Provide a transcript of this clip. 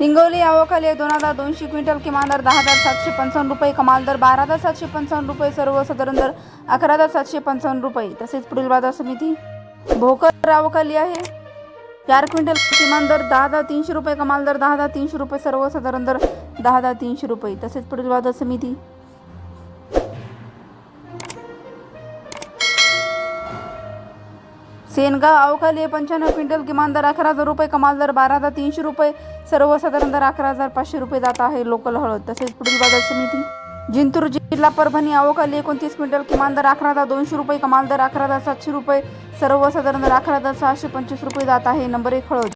हिंगोली आवकाली दोन हजार दोनशे क्विंटल किमान दर दहा हजार सातशे पंचावन्न रुपये कमाल दर बारा हजार सातशे पंचावन्न रुपये सर्वसाधारण दर अकरा हजार सातशे पंचावन्न रुपये. तसेच पुढील बाजार समिती भोकर आवकाली आहे. चार क्विंटल किमान दर दहा हजार तीनशे रुपये कमाल दर दहा हजार तीनशे रुपये सर्वसाधारण दर दहा हजार तीनशे रुपये. तसेच पुढील बाजार समिती सेनगाव अवकाली पंच्याण्णव क्विंटल किमान दर अकरा हजार रुपये कमाल दर बारा हजार तीनशे रुपये. सर्वसाधारण दर अकरा हजार पाचशे रुपये जात आहे लोकल हळद. तसेच पुढील बाजार समिती. जिंतूर जिल्हा परभणी अवकाली एकोणतीस क्विंटल किमान दर अकरा हजार दोनशे रुपये कमाल दर अकरा हजार सातशे रुपये. सर्वसाधारण दर अकरा हजार सहाशे पंचवीस रुपये जात आहे. नंबर एक हळद.